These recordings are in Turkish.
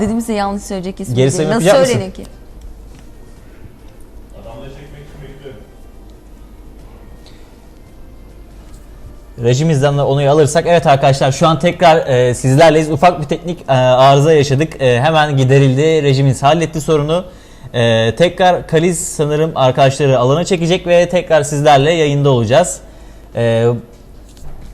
Dediğimizde yanlış söyleyecek ismi Geri değil. sayım Nasıl yapacak söylenir ki? Adamla çekmek için bekliyorum. Rejimizden de onu alırsak evet arkadaşlar şu an tekrar e, sizlerleyiz. Ufak bir teknik e, arıza yaşadık. E, hemen giderildi. Rejimiz halletti sorunu. E, tekrar Kaliz sanırım arkadaşları alana çekecek ve tekrar sizlerle yayında olacağız. E,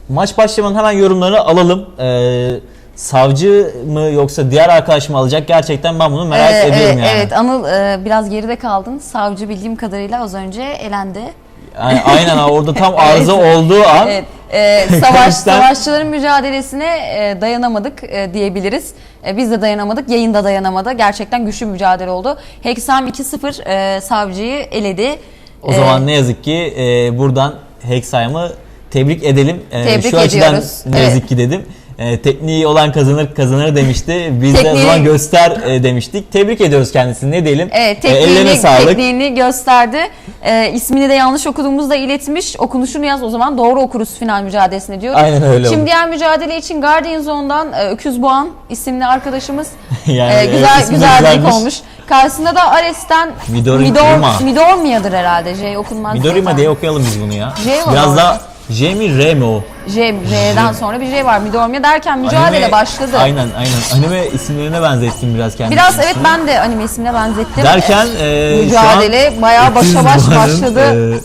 maç başlamadan hemen yorumlarını alalım. E, savcı mı yoksa diğer arkadaş mı alacak? Gerçekten ben bunu merak Ee, ediyorum e, yani. Evet Anıl e, biraz geride kaldın. Savcı bildiğim kadarıyla az önce elendi. Yani aynen orada tam arıza olduğu an Evet. e, savaş savaşçıların mücadelesine e, dayanamadık e, diyebiliriz. E, biz de dayanamadık. Yayında dayanamadı. Gerçekten güçlü bir mücadele oldu. Hexam 2-0 e, savcıyı eledi. O E, zaman ne yazık ki e, buradan Hexheim'ı tebrik edelim. E, Tebrik Şu açıdan ediyoruz. ne Evet. yazık ki dedim. E, tekniği olan kazanır kazanır demişti. Biz de o Tekniği- zaman göster e, demiştik. Tebrik ediyoruz kendisini. Ne diyelim? Evet E, ellerine tekniğini, sağlık. tekniğini gösterdi. E, ismini de yanlış okuduğumuzda iletmiş. Okunuşunu yaz o zaman doğru okuruz final mücadelesine diyoruz. Aynen öyle Şimdi oldu. diğer mücadele için Guardian Zone'dan e, Öküz Boğan isimli arkadaşımız Yani, e, evet, güzel ismi de güzel bir güzelmiş. olmuş. Karşısında da Ares'ten Midori- Midor. Midormia'dır herhalde. J okunmaz. Midorima zaten. diye okuyalım biz bunu ya. J var Biraz orada. daha J mi R mi o? J, J'den sonra bir J var. Midormia derken mücadele Anime- başladı. Aynen aynen. Anime isimlerine benzettim biraz kendisi. Biraz evet ben de anime ismine benzettim. Derken e, Mücadele bayağı başa baş başladı. e,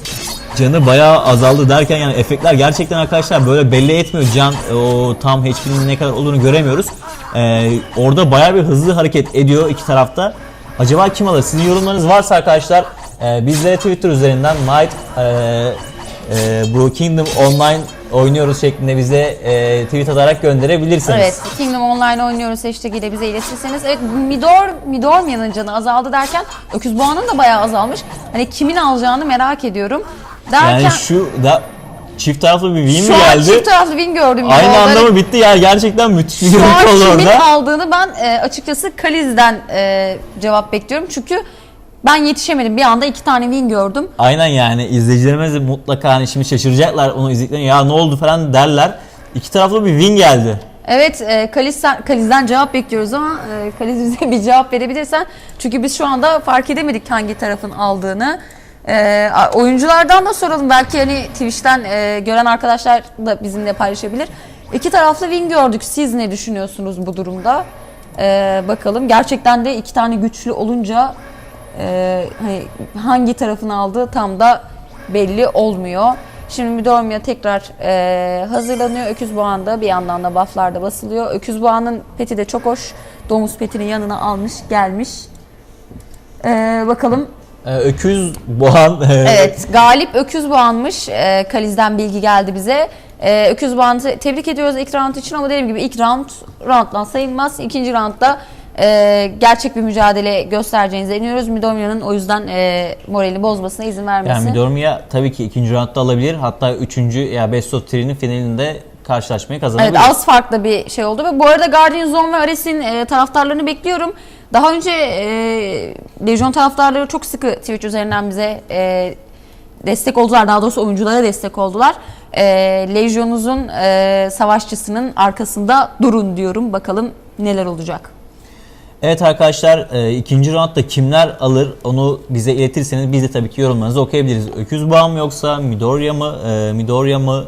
canı bayağı azaldı derken yani efektler gerçekten arkadaşlar böyle belli etmiyor. Can o tam HP'nin ne kadar olduğunu göremiyoruz. E, orada bayağı bir hızlı hareket ediyor iki tarafta. Acaba kim alır? Sizin yorumlarınız varsa arkadaşlar e, bizlere Twitter üzerinden Might e, e, bu Kingdom Online oynuyoruz şeklinde bize e, tweet atarak gönderebilirsiniz. Evet, Kingdom Online oynuyoruz hashtag ile bize iletirseniz. Evet, Midor, Midormia'nın canı azaldı derken Öküz Boğa'nın da bayağı azalmış. Hani kimin alacağını merak ediyorum. Derken Yani şu da çift taraflı bir win şu mi an geldi? çift taraflı win gördüm. Aynı Midor'da. anda mı bitti? Yani gerçekten müthiş bir Şu an görüntü oldu kimin orada. aldığını ben e, açıkçası Kaliz'den e, cevap bekliyorum. Çünkü ben yetişemedim. Bir anda iki tane win gördüm. Aynen yani izleyicilerimiz de mutlaka hani şimdi şaşıracaklar onu izlediklerinde ya ne oldu falan derler. İki taraflı bir win geldi. Evet, e, Kaliz'den, Kaliz'den cevap bekliyoruz ama e, Kaliz bize bir cevap verebilirsen. Çünkü biz şu anda fark edemedik hangi tarafın aldığını. E, oyunculardan da soralım. Belki hani Twitch'ten e, gören arkadaşlar da bizimle paylaşabilir. İki taraflı win gördük. Siz ne düşünüyorsunuz bu durumda? E, bakalım. Gerçekten de iki tane güçlü olunca e, hani hangi tarafın aldığı tam da belli olmuyor. Şimdi Midormia tekrar e, hazırlanıyor. Öküz Boğan da bir yandan da bufflar da basılıyor. Öküz Boğan'ın peti de çok hoş. Domuz petini yanına almış gelmiş. E, bakalım. Ee, öküz, boğan. Evet galip Öküz Boğan'mış. E, Kaliz'den bilgi geldi bize. E, Öküz Boğan'ı te- tebrik ediyoruz ilk round için ama dediğim gibi ilk round rounddan sayılmaz. İkinci roundda e, gerçek bir mücadele göstereceğinize inanıyoruz. Midormia'nın o yüzden e, moralini bozmasına izin vermesi. Yani Midormia tabii ki ikinci roundda alabilir. Hatta üçüncü ya Best of 3'nin finalinde karşılaşmayı kazanabilir. Evet az farklı bir şey oldu ve bu arada Guardian Zone ve Ares'in e, taraftarlarını bekliyorum. Daha önce e, Legion taraftarları çok sıkı Twitch üzerinden bize e, destek oldular. Daha doğrusu oyunculara destek oldular. E, Legion'umuzun e, savaşçısının arkasında durun diyorum. Bakalım neler olacak. Evet arkadaşlar e, ikinci roundda kimler alır onu bize iletirseniz biz de tabii ki yorumlarınızı okuyabiliriz. Öküz mı yoksa Midoriya mı? E, Midoriya mı?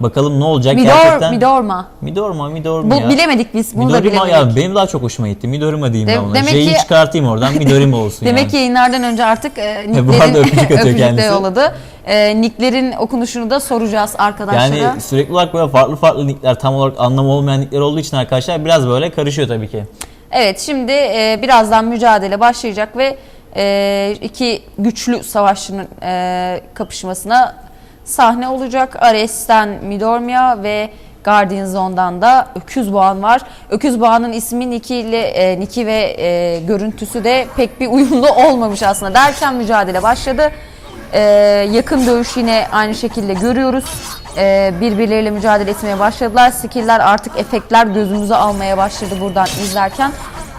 Bakalım ne olacak Midor, gerçekten. Midorma. Midorma, Midorma Bu ya. bilemedik biz. Bunu da Midorima bilemedik. ya benim daha çok hoşuma gitti. Midorima diyeyim De- ben ona. demek J'yi ki- çıkartayım oradan Midorima olsun Demek yani. ki yayınlardan önce artık e, Bu arada nicklerin öpücük atıyor öpücük de kendisi. yolladı. E, nicklerin okunuşunu da soracağız arkadaşlara. Yani sürekli olarak böyle farklı farklı nickler tam olarak anlamı olmayan nickler olduğu için arkadaşlar biraz böyle karışıyor tabii ki. Evet şimdi e, birazdan mücadele başlayacak ve e, iki güçlü savaşçının e, kapışmasına sahne olacak. Ares'ten Midormia ve Guardian Zone'dan da Öküz Boğan var. Öküz Boğan'ın ismi Niki ile e, Niki ve e, görüntüsü de pek bir uyumlu olmamış aslında. Derken mücadele başladı. E, yakın dövüş yine aynı şekilde görüyoruz. E, birbirleriyle mücadele etmeye başladılar. Skill'ler artık efektler gözümüze almaya başladı buradan izlerken.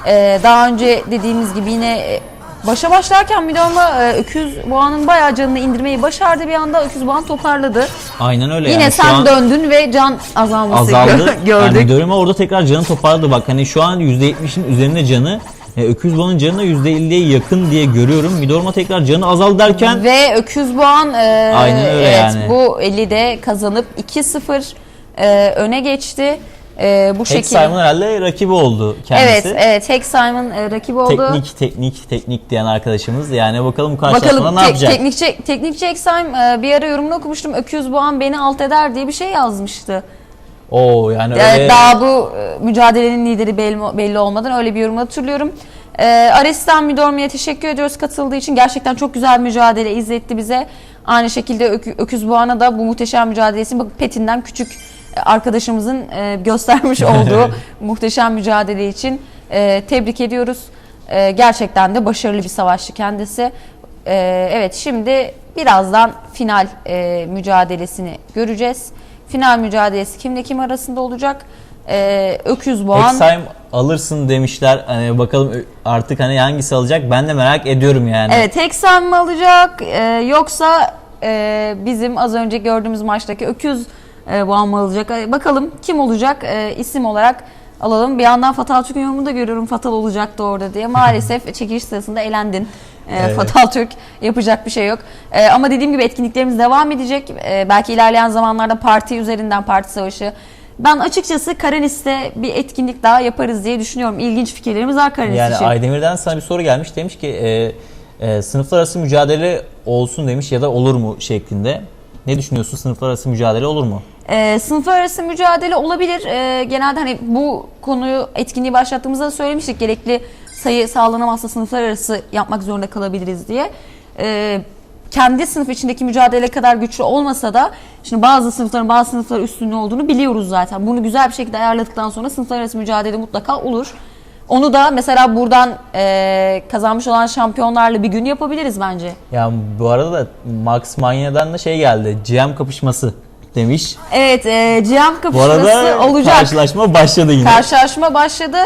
E, daha önce dediğimiz gibi yine e, Başa başlarken Midorma e, Öküz Boğa'nın bayağı canını indirmeyi başardı bir anda. Öküz Boğa'nı toparladı. Aynen öyle Yine yani. Şu sen an- döndün ve can azalması azaldı. gö- gördük. Yani Dörüme orada tekrar canı toparladı. Bak hani şu an %70'in üzerinde canı. E, Öküz Boğa'nın canı da %50'ye yakın diye görüyorum. Midorma tekrar canı azaldı derken Ve Öküz Boğan e, Aynen öyle evet, yani. bu 50'de kazanıp 2-0 e, öne geçti. E, bu Tek şekilde. Simon herhalde rakibi oldu kendisi. Evet, evet. Tek Simon e, rakip oldu. Teknik teknik teknik diyen arkadaşımız. Yani bakalım bu karşılaşmada Bakalım ne tek, yapacak? teknikçi, teknikçi Exime e, bir ara yorumunu okumuştum. Öküz Boğan beni alt eder diye bir şey yazmıştı. Oo yani Yani öyle Daha bu e, mücadelenin lideri belli, belli olmadan öyle bir yorum hatırlıyorum. E, Ares'ten Midormi'ye teşekkür ediyoruz katıldığı için. Gerçekten çok güzel mücadele izletti bize. Aynı şekilde Ök- Öküz Boğan'a da bu muhteşem mücadelesini bak Petin'den küçük e, arkadaşımızın e, göstermiş olduğu muhteşem mücadele için e, tebrik ediyoruz. E, gerçekten de başarılı bir savaşçı kendisi. E, evet şimdi birazdan final e, mücadelesini göreceğiz. Final mücadelesi kimle kim arasında olacak? E, Öküz Boğan. Exime alırsın demişler. Hani bakalım artık hani hangisi alacak ben de merak ediyorum yani. Evet Hexam mı alacak e, yoksa e, bizim az önce gördüğümüz maçtaki Öküz e, Boğan mı alacak? Bakalım kim olacak e, isim olarak alalım. Bir yandan Fatal Türk'ün yorumunu da görüyorum Fatal olacaktı orada diye. Maalesef çekiliş sırasında elendin. E, Evet. Fatal Türk yapacak bir şey yok. E, ama dediğim gibi etkinliklerimiz devam edecek. E, belki ilerleyen zamanlarda parti üzerinden parti savaşı. Ben açıkçası Karanis'te bir etkinlik daha yaparız diye düşünüyorum. İlginç fikirlerimiz var Karanis Yani için. Aydemir'den sana bir soru gelmiş. Demiş ki e, e, sınıflar arası mücadele olsun demiş ya da olur mu şeklinde. Ne düşünüyorsun? Sınıflar arası mücadele olur mu? E, sınıflar arası mücadele olabilir. E, genelde hani bu konuyu etkinliği başlattığımızda da söylemiştik. Gerekli sayı sağlanamazsa sınıflar arası yapmak zorunda kalabiliriz diye. E, kendi sınıf içindeki mücadele kadar güçlü olmasa da şimdi bazı sınıfların bazı sınıflar üstünlüğü olduğunu biliyoruz zaten. Bunu güzel bir şekilde ayarladıktan sonra sınıflar arası mücadele mutlaka olur. Onu da mesela buradan e, kazanmış olan şampiyonlarla bir gün yapabiliriz bence. Ya bu arada da Max Manya'dan da şey geldi. GM kapışması demiş. Evet, e, Bu kapışması arada olacak. karşılaşma başladı yine. Karşılaşma başladı.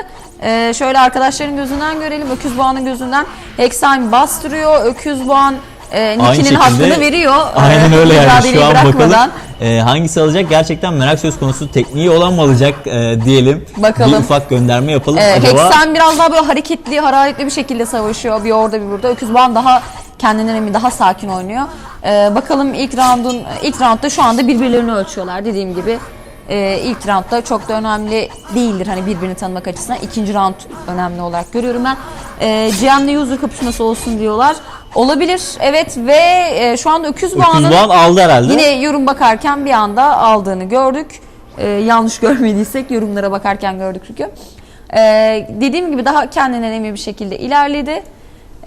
Ee, şöyle arkadaşların gözünden görelim. Öküz Boğan'ın gözünden. Hexheim bastırıyor. Öküz Boğan e, Aynı şekilde- hakkını veriyor. Aynen Ee, öyle yani mücadeleyi şu an bırakmadan. bakalım e, hangisi alacak gerçekten merak söz konusu tekniği olan mı alacak e, diyelim. Bakalım. Bir ufak gönderme yapalım. Ee, Acaba Hexheim biraz daha böyle hareketli, hararetli bir şekilde savaşıyor. Bir orada bir burada. Öküz Boğan daha kendinden emin, daha sakin oynuyor. Ee, bakalım ilk roundun ilk roundda şu anda birbirlerini ölçüyorlar dediğim gibi. Ee, ilk roundda çok da önemli değildir hani birbirini tanımak açısından. İkinci round önemli olarak görüyorum ben. Ee, GM'le user kapışması olsun diyorlar. Olabilir evet ve e, şu anda Öküz Boğan'ın Öküz Boğan aldı herhalde. Yine yorum bakarken bir anda aldığını gördük. Ee, yanlış görmediysek yorumlara bakarken gördük çünkü. Ee, dediğim gibi daha kendinden emin bir şekilde ilerledi.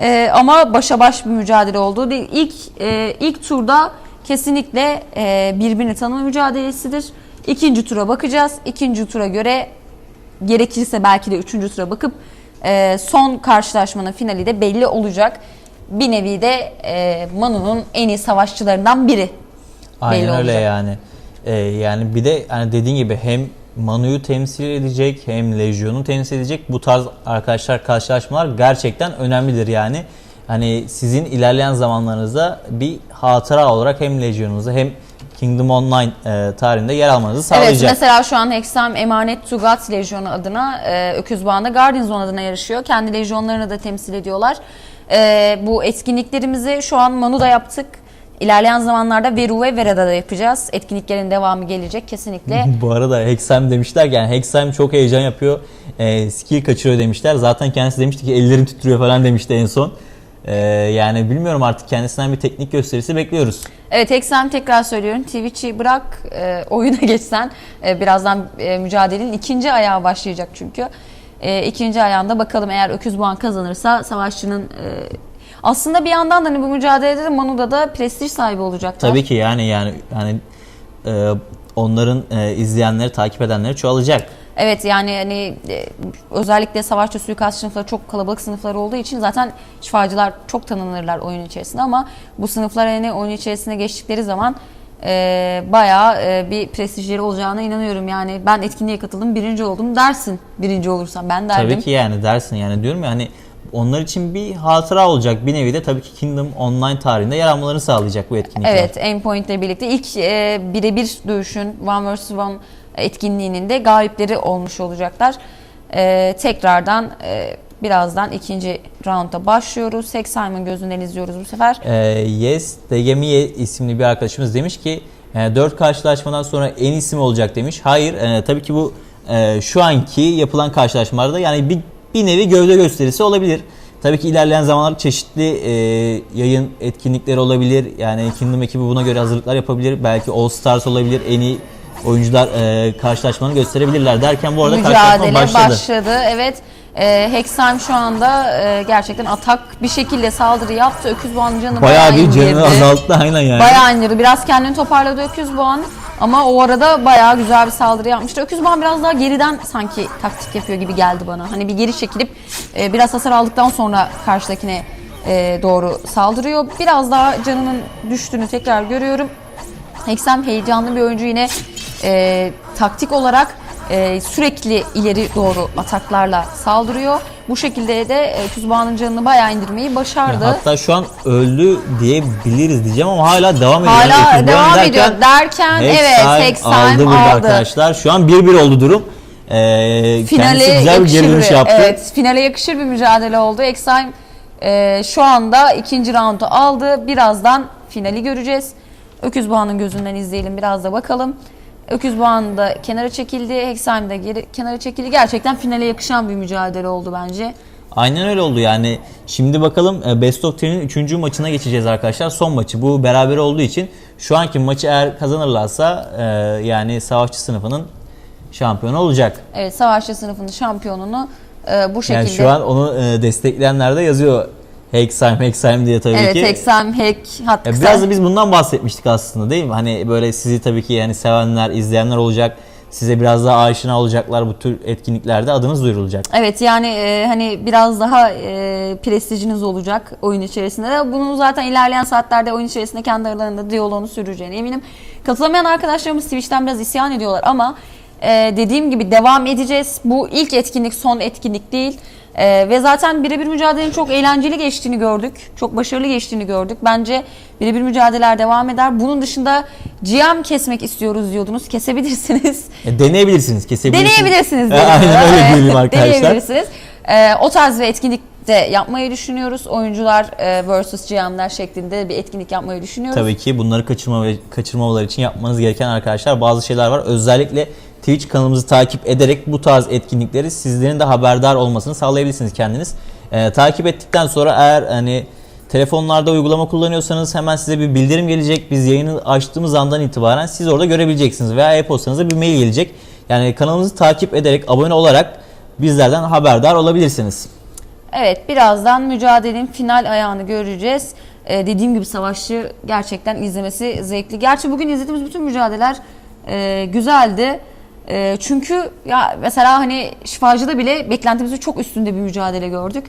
Ee, ama başa baş bir mücadele oldu. İlk e, ilk turda kesinlikle e, birbirini tanıma mücadelesidir. İkinci tura bakacağız. İkinci tura göre gerekirse belki de üçüncü tura bakıp e, son karşılaşmanın finali de belli olacak. Bir nevi de e, Manu'nun en iyi savaşçılarından biri. Aynen belli öyle olacak. yani. Ee, yani bir de hani dediğin gibi hem Manu'yu temsil edecek hem Legion'u temsil edecek bu tarz arkadaşlar karşılaşmalar gerçekten önemlidir yani. Hani sizin ilerleyen zamanlarınızda bir hatıra olarak hem Legion'unuzu hem Kingdom Online e, tarihinde yer almanızı Evet sağlayacak. mesela şu an Hexam Emanet Tugat Lejyonu adına e, Öküz Bağı'nda Guardian Zone adına yarışıyor. Kendi lejyonlarını da temsil ediyorlar. E, bu etkinliklerimizi şu an Manu'da yaptık. İlerleyen zamanlarda Veru ve Vera'da da yapacağız. Etkinliklerin devamı gelecek kesinlikle. Bu arada Hexheim demişler yani Hexheim çok heyecan yapıyor. E, skill kaçırıyor demişler. Zaten kendisi demişti ki ellerim titriyor falan demişti en son. E, yani bilmiyorum artık kendisinden bir teknik gösterisi bekliyoruz. Evet Hexam tekrar söylüyorum. Twitch'i bırak e, oyuna geçsen. E, birazdan e, mücadelenin ikinci ayağı başlayacak çünkü. E, ikinci ayağında bakalım eğer Öküz Boğan kazanırsa savaşçının e, aslında bir yandan da hani bu mücadelede de Manu'da da prestij sahibi olacaklar. Tabii ki yani yani yani e, onların e, izleyenleri, takip edenleri çoğalacak. Evet yani hani e, özellikle savaşçı suikast sınıfları çok kalabalık sınıflar olduğu için zaten şifacılar çok tanınırlar oyun içerisinde ama bu sınıflar hani oyun içerisine geçtikleri zaman e, bayağı e, bir prestijleri olacağına inanıyorum. Yani ben etkinliğe katıldım birinci oldum dersin birinci olursam ben derdim. Tabii ki yani dersin yani diyorum ya hani onlar için bir hatıra olacak. Bir nevi de tabii ki Kingdom Online tarihinde yer almalarını sağlayacak bu etkinlikler. Evet, Endpoint ile birlikte ilk e, birebir dövüşün One vs One etkinliğinin de galipleri olmuş olacaklar. E, tekrardan e, birazdan ikinci rounda başlıyoruz. Hexheim'ın gözünden izliyoruz bu sefer. Ee, yes Degemiye isimli bir arkadaşımız demiş ki 4 karşılaşmadan sonra en iyisi mi olacak demiş. Hayır e, tabii ki bu e, şu anki yapılan karşılaşmalarda yani bir, bir nevi gövde gösterisi olabilir. Tabii ki ilerleyen zamanlarda çeşitli e, yayın etkinlikleri olabilir. Yani Kingdom ekibi buna göre hazırlıklar yapabilir. Belki All Stars olabilir. En iyi oyuncular e, karşılaşmalarını gösterebilirler derken bu arada karşılaşma Mücadele başladı. başladı. Evet. E, Hexheim şu anda e, gerçekten atak bir şekilde saldırı yaptı. Öküz Boğa'nın canı Bayağı bir canını azalttı aynen yani. Bayağı indirdi. Biraz kendini toparladı Öküz Boğan. Ama o arada bayağı güzel bir saldırı yapmıştı. Öküz Boğan biraz daha geriden sanki taktik yapıyor gibi geldi bana. Hani bir geri çekilip e, biraz hasar aldıktan sonra karşıdakine e, doğru saldırıyor. Biraz daha canının düştüğünü tekrar görüyorum. Hexem heyecanlı bir oyuncu yine e, taktik olarak e, sürekli ileri doğru ataklarla saldırıyor. Bu şekilde de e, canını bayağı indirmeyi başardı. Hatta şu an öldü diyebiliriz diyeceğim ama hala devam ediyor. Hala Yani devam Boğan ediyor derken evet Hexheim aldı aldı. arkadaşlar. Şu an 1-1 oldu durum. Ee, Finale güzel bir yakışır geri dönüş yaptı. Evet, finale yakışır bir mücadele oldu. Exime e, şu anda ikinci roundu aldı. Birazdan finali göreceğiz. Öküz Boğa'nın gözünden izleyelim biraz da bakalım. Öküz Boğa'nın da kenara çekildi. Hexime de geri, kenara çekildi. Gerçekten finale yakışan bir mücadele oldu bence. Aynen öyle oldu yani. Şimdi bakalım e, Best of 10'in 3. maçına geçeceğiz arkadaşlar. Son maçı. Bu beraber olduğu için şu anki maçı eğer kazanırlarsa e, yani savaşçı sınıfının şampiyonu olacak. Evet, savaşçı sınıfının şampiyonunu e, bu şekilde. Yani şu an onu e, destekleyenler de yazıyor. Hexheim, Hexheim diye tabii Evet, ki. Hexime, Hack, hatta Ya biraz da biz bundan bahsetmiştik aslında değil mi? Hani böyle sizi tabii ki yani sevenler, izleyenler olacak. Size biraz daha aşina olacaklar bu tür etkinliklerde adınız duyurulacak. Evet yani e, hani biraz daha e, prestijiniz olacak oyun içerisinde de. Bunu zaten ilerleyen saatlerde oyun içerisinde kendi aralarında diyaloğunu süreceğine eminim. Katılamayan arkadaşlarımız Twitch'ten biraz isyan ediyorlar ama e, dediğim gibi devam edeceğiz. Bu ilk etkinlik son etkinlik değil. E, ve zaten birebir mücadelenin çok eğlenceli geçtiğini gördük. Çok başarılı geçtiğini gördük. Bence birebir mücadeleler devam eder. Bunun dışında GM kesmek istiyoruz diyordunuz. Kesebilirsiniz. E, deneyebilirsiniz, kesebilirsiniz. Deneyebilirsiniz. E. Aynen öyle Evet, diyelim arkadaşlar. Deneyebilirsiniz. Ee, o tarz bir etkinlik de yapmayı düşünüyoruz. Oyuncular e, versus GM'ler şeklinde bir etkinlik yapmayı düşünüyoruz. Tabii ki bunları kaçırma ve kaçırmamaları için yapmanız gereken arkadaşlar bazı şeyler var. Özellikle Twitch kanalımızı takip ederek bu tarz etkinlikleri sizlerin de haberdar olmasını sağlayabilirsiniz kendiniz. E, takip ettikten sonra eğer hani telefonlarda uygulama kullanıyorsanız hemen size bir bildirim gelecek. Biz yayını açtığımız andan itibaren siz orada görebileceksiniz veya e-postanıza bir mail gelecek. Yani kanalımızı takip ederek abone olarak bizlerden haberdar olabilirsiniz. Evet birazdan mücadelenin final ayağını göreceğiz. Ee, dediğim gibi savaşçı gerçekten izlemesi zevkli. Gerçi bugün izlediğimiz bütün mücadeleler e, güzeldi. E, çünkü ya mesela hani şifacıda bile beklentimizin çok üstünde bir mücadele gördük.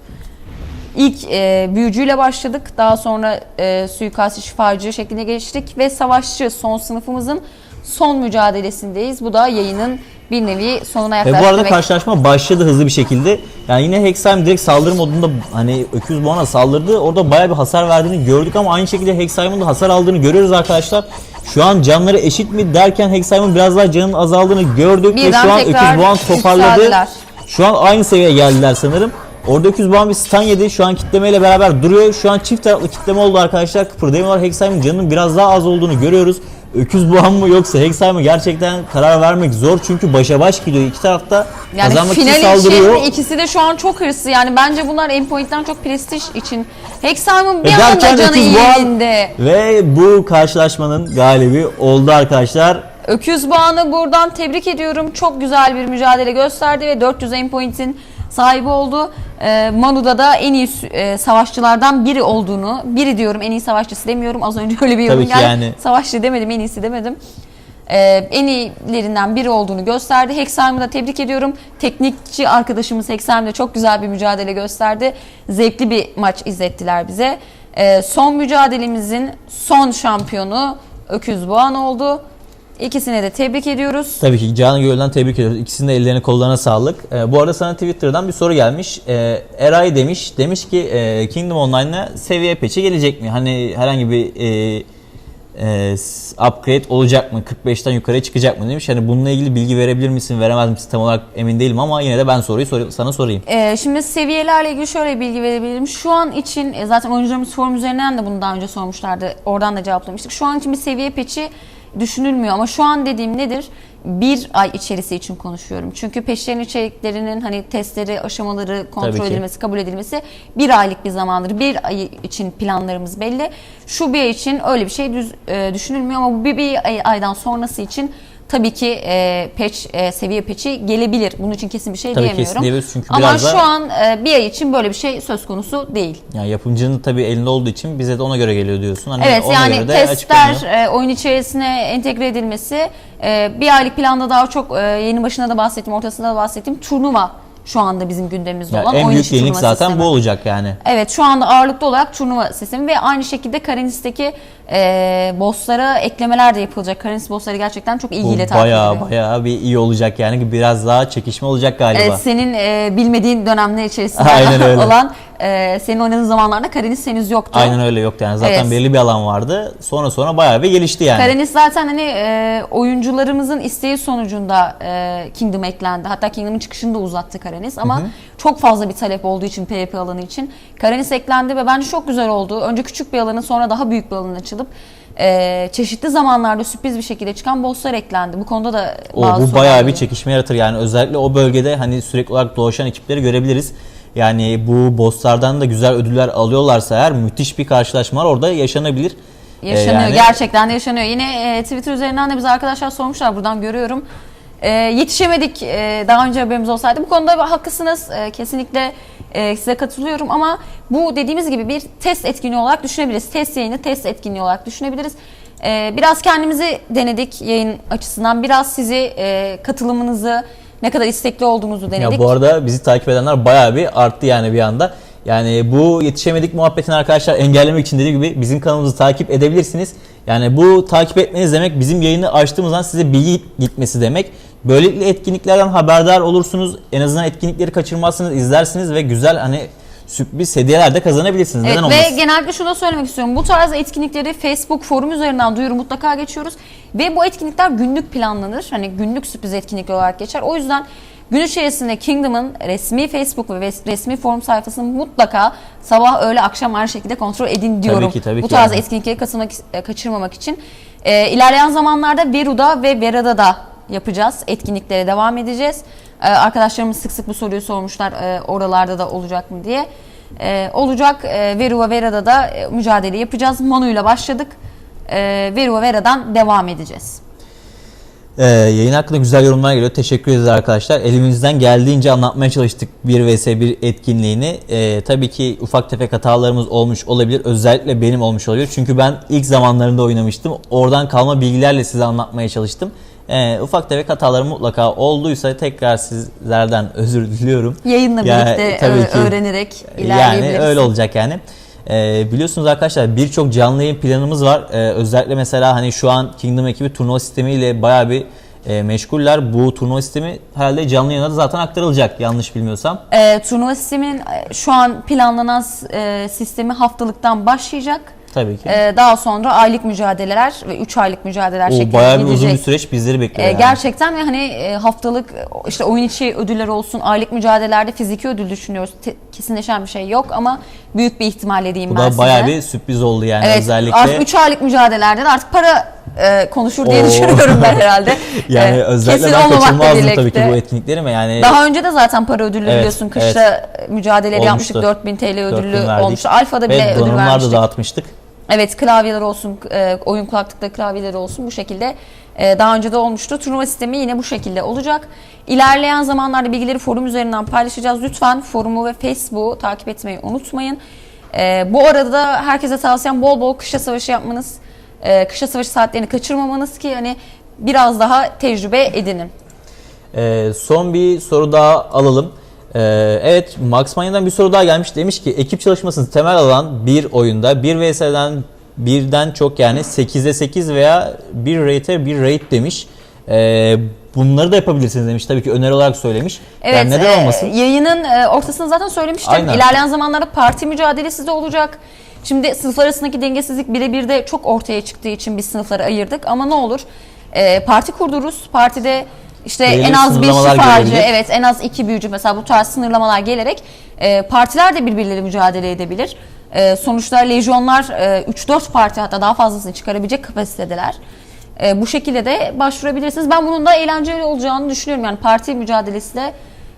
İlk e, büyücüyle başladık. Daha sonra e, suikastçı şifacı şekline geçtik ve savaşçı son sınıfımızın son mücadelesindeyiz. Bu da yayının bir nevi sonuna Ve yaklaştık. bu arada karşılaşma başladı hızlı bir şekilde. Yani yine Hexheim direkt saldırı modunda hani Öküz Boğan'a saldırdı. Orada bayağı bir hasar verdiğini gördük ama aynı şekilde Hexheim'in de hasar aldığını görüyoruz arkadaşlar. Şu an canları eşit mi derken Hexheim'in biraz daha canının azaldığını gördük ve Birden şu an Öküz Boğan toparladı. yükseldiler. Şu an aynı seviyeye geldiler sanırım. Orada Öküz Boğan bir stun yedi. Şu an kitlemeyle beraber duruyor. Şu an çift taraflı kitleme oldu arkadaşlar. Kıpırdayamıyorlar. Hexheim'in canının biraz daha az olduğunu görüyoruz. Öküz Boğan mı yoksa Hexheim'e gerçekten karar vermek zor. Çünkü başa baş gidiyor. İki tarafta Yani kazanmak için final saldırıyor. için ikisi de şu an çok hırslı. Yani bence bunlar endpoint'ten çok prestij için. Hexheim'ın bir Ve anda canı yerinde. ve bu karşılaşmanın galibi oldu arkadaşlar. Öküz Boğan'ı buradan tebrik ediyorum. Çok güzel bir mücadele gösterdi ve 400 endpoint'in sahibi oldu. Ee, Manu'da da en iyi e, savaşçılardan biri olduğunu, biri diyorum en iyi savaşçısı demiyorum. Az önce öyle bir yorum geldi. yani. Savaşçı demedim, en iyisi demedim. Ee, en iyilerinden biri olduğunu gösterdi. Hexheim'ı da tebrik ediyorum. Teknikçi arkadaşımız Hexheim de çok güzel bir mücadele gösterdi. Zevkli bir maç izlettiler bize. Ee, son mücadelemizin son şampiyonu Öküz Boğan oldu. İkisine de tebrik ediyoruz. Tabii ki Canı Göl'den tebrik ediyoruz. İkisinin de ellerine kollarına sağlık. Ee, bu arada sana Twitter'dan bir soru gelmiş. Ee, Eray demiş, demiş ki e, Kingdom Online'a seviye peçi gelecek mi? Hani herhangi bir e, e, upgrade olacak mı? 45'ten yukarıya çıkacak mı demiş. Hani bununla ilgili bilgi verebilir misin, veremez misin tam olarak emin değilim ama yine de ben soruyu sor- sana sorayım. Ee, şimdi seviyelerle ilgili şöyle bilgi verebilirim. Şu an için e, zaten oyuncularımız forum üzerinden de bunu daha önce sormuşlardı. Oradan da cevaplamıştık. Şu an için bir seviye peçi düşünülmüyor ama şu an dediğim nedir? Bir ay içerisi için konuşuyorum. Çünkü peşlerin içeriklerinin hani testleri, aşamaları Tabii kontrol ki. edilmesi, kabul edilmesi bir aylık bir zamandır. Bir ay için planlarımız belli. Şu bir ay için öyle bir şey düz, e, düşünülmüyor ama bu bir, bir ay, aydan sonrası için tabii ki e, patch, e, seviye patch'i gelebilir. Bunun için kesin bir şey Tabii diyemiyorum. kesin diyebiliriz çünkü Ama biraz da- şu an e, bir ay için böyle bir şey söz konusu değil. Yani yapımcının tabii elinde olduğu için bize de ona göre geliyor diyorsun. Hani Evet ona yani göre de testler e, oyun içerisine entegre edilmesi e, bir aylık planda daha çok e, yeni başında da bahsettim, ortasında da bahsettim. Turnuva şu anda bizim gündemimizde Yani olan en oyun büyük yenilik zaten sistemi. bu olacak yani. Evet şu anda ağırlıklı olarak turnuva sistemi ve aynı şekilde Karanis'teki e, bosslara eklemeler de yapılacak. Karanis bossları gerçekten çok ilgiyle takip bayağı ediliyor. bayağı bir iyi olacak yani biraz daha çekişme olacak galiba. Evet, senin e, bilmediğin dönemler içerisinde Aynen öyle. olan e, senin oynadığın zamanlarda Karanis henüz yoktu. Aynen öyle yoktu yani zaten Evet. belli bir alan vardı. Sonra sonra bayağı bir gelişti yani. Karanis zaten hani e, oyuncularımızın isteği sonucunda e, Kingdom eklendi. Hatta Kingdom'ın çıkışını da uzattı Karanis ama çok fazla bir talep olduğu için PvP alanı için Karanis eklendi ve bence çok güzel oldu. Önce küçük bir alanın sonra daha büyük bir alanın açılıp e, çeşitli zamanlarda sürpriz bir şekilde çıkan bosslar eklendi. Bu konuda da O, bazı bu sorular bayağı bir çekişme yaratır yani özellikle o bölgede hani sürekli olarak dolaşan ekipleri görebiliriz. Yani bu bosslardan da güzel ödüller alıyorlarsa eğer müthiş bir karşılaşmalar orada yaşanabilir. Ee, Yaşanıyor. yani- Gerçekten de yaşanıyor. Yine e, Twitter üzerinden de bize arkadaşlar sormuşlar. Buradan görüyorum. E, yetişemedik e, daha önce haberimiz olsaydı. Bu konuda haklısınız. E, kesinlikle e, size katılıyorum ama bu dediğimiz gibi bir test etkinliği olarak düşünebiliriz. Test yayını test etkinliği olarak düşünebiliriz. E, biraz kendimizi denedik yayın açısından. Biraz sizi e, katılımınızı ne kadar istekli olduğunuzu denedik. Ya bu arada bizi takip edenler bayağı bir arttı yani bir anda. Yani bu yetişemedik muhabbetini arkadaşlar engellemek için dediğim gibi bizim kanalımızı takip edebilirsiniz. Yani bu takip etmeniz demek bizim yayını açtığımızdan size bilgi gitmesi demek. Böylelikle etkinliklerden haberdar olursunuz. En azından etkinlikleri kaçırmazsınız, izlersiniz ve güzel hani sürpriz hediyeler de kazanabilirsiniz. Evet Neden ve olmasın? genellikle şunu da söylemek istiyorum. Bu tarz etkinlikleri Facebook forum üzerinden duyuru mutlaka geçiyoruz. Ve bu etkinlikler günlük planlanır. Hani günlük sürpriz etkinlik olarak geçer. O yüzden gün içerisinde Kingdom'ın resmi Facebook ve res- resmi forum sayfasını mutlaka sabah, öğle, akşam her şekilde kontrol edin diyorum. ki, tabii bu ki tarz yani. etkinlikleri katılmak, e, kaçırmamak için. E, ilerleyen zamanlarda Veru'da ve Vera'da da yapacağız. Etkinliklere devam edeceğiz. E, arkadaşlarımız sık sık bu soruyu sormuşlar. e, oralarda da olacak mı diye. E, olacak. E, Veru ve Vera'da da e, mücadele yapacağız. Manu'yla başladık. E, Veru ve Vera'dan devam edeceğiz. Ee, yayın hakkında güzel yorumlar geliyor. Teşekkür ederiz arkadaşlar. Elimizden geldiğince anlatmaya çalıştık 1 vs 1 etkinliğini. Ee, tabii ki ufak tefek hatalarımız olmuş olabilir. Özellikle benim olmuş olabilir. Çünkü ben ilk zamanlarında oynamıştım. Oradan kalma bilgilerle size anlatmaya çalıştım. Ee, ufak tefek hatalarım mutlaka olduysa tekrar sizlerden özür diliyorum. Yayınla Ya, birlikte tabii ö- ki. öğrenerek Yani ilerleyebiliriz. öyle olacak yani. Ee, biliyorsunuz arkadaşlar birçok canlı yayın planımız var. Ee, özellikle mesela hani şu an Kingdom ekibi turnuva sistemiyle bayağı bir e, meşguller. Bu turnuva sistemi herhalde canlı yayına da zaten aktarılacak yanlış bilmiyorsam. E, turnuva sisteminin e, şu an planlanan e, sistemi haftalıktan başlayacak. Tabii ki. E, daha sonra aylık mücadeleler ve 3 aylık mücadeleler o şeklinde bayağı bir uzun gidecek. bir süreç bizleri bekliyor. E, yani. Gerçekten ve hani e, haftalık işte oyun içi ödüller olsun, aylık mücadelelerde fiziki ödül düşünüyoruz. Te- kesinleşen bir şey yok ama büyük bir ihtimalle diyeyim Bu ben da size. bayağı bir sürpriz oldu yani Evet, özellikle. artık 3 aylık mücadelelerde de artık para e, konuşur diye Oo. düşünüyorum ben herhalde. yani E, özellikle kesin ben kaçırmazdım tabii ki bu etkinlikleri mi yani. Daha önce de zaten para ödülü Evet, biliyorsun. Kışta mücadeleleri yapmıştık. Olmuştu. 4000 TL 4000 ödüllü verdik. olmuştu. Alfa'da bile Ve ödül donanımlar da vermiştik. dağıtmıştık. Evet klavyeler olsun, e, oyun kulaklıkta klavyeleri olsun bu şekilde e, daha önce de olmuştu. Turnuva sistemi yine bu şekilde olacak. İlerleyen zamanlarda bilgileri forum üzerinden paylaşacağız. Lütfen forumu ve Facebook'u takip etmeyi unutmayın. E, bu arada da herkese tavsiyem bol bol kışla savaşı yapmanız, kışla savaşı saatlerini kaçırmamanız ki hani biraz daha tecrübe edinin. Son bir soru daha alalım. Ee, evet Max Manya'dan bir soru daha gelmiş. Demiş ki ekip çalışmasını temel alan bir oyunda bir vs'den birden çok yani 8'e 8 veya bir rate'e bir rate demiş. E, bunları da yapabilirsiniz demiş. Tabii ki öneri olarak söylemiş. Evet, yani neden e, olmasın? yayının e, ortasında zaten söylemiştim. Aynen. İlerleyen zamanlarda parti mücadelesi de olacak. Şimdi sınıflar arasındaki dengesizlik birebir de çok ortaya çıktığı için biz sınıfları ayırdık. Ama ne olur e, parti kurdururuz. Partide işte Belirli en az bir şifacı, gelebilir. evet en az iki büyücü mesela bu tarz sınırlamalar gelerek e, partiler de birbirleri mücadele edebilir. E, sonuçta lejyonlar e, 3-4 parti hatta daha fazlasını çıkarabilecek kapasitedeler. E, bu şekilde de başvurabilirsiniz. Ben bunun da eğlenceli olacağını düşünüyorum. Yani parti mücadelesi de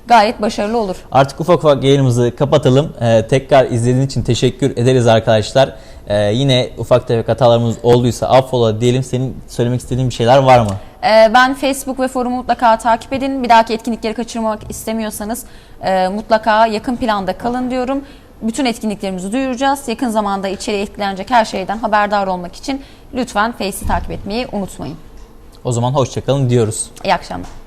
gayet başarılı olur. Artık ufak ufak yayınımızı kapatalım. Ee, tekrar izlediğiniz için teşekkür ederiz arkadaşlar. Ee, yine ufak tefek hatalarımız olduysa affola diyelim. Senin söylemek istediğin bir şeyler var mı? Ee, Ben Facebook ve forumu mutlaka takip edin. Bir dahaki etkinlikleri kaçırmak istemiyorsanız e, mutlaka yakın planda kalın diyorum. Bütün etkinliklerimizi duyuracağız. Yakın zamanda içeriye etkilenecek her şeyden haberdar olmak için lütfen Face'i takip etmeyi unutmayın. O zaman hoşçakalın diyoruz. İyi akşamlar.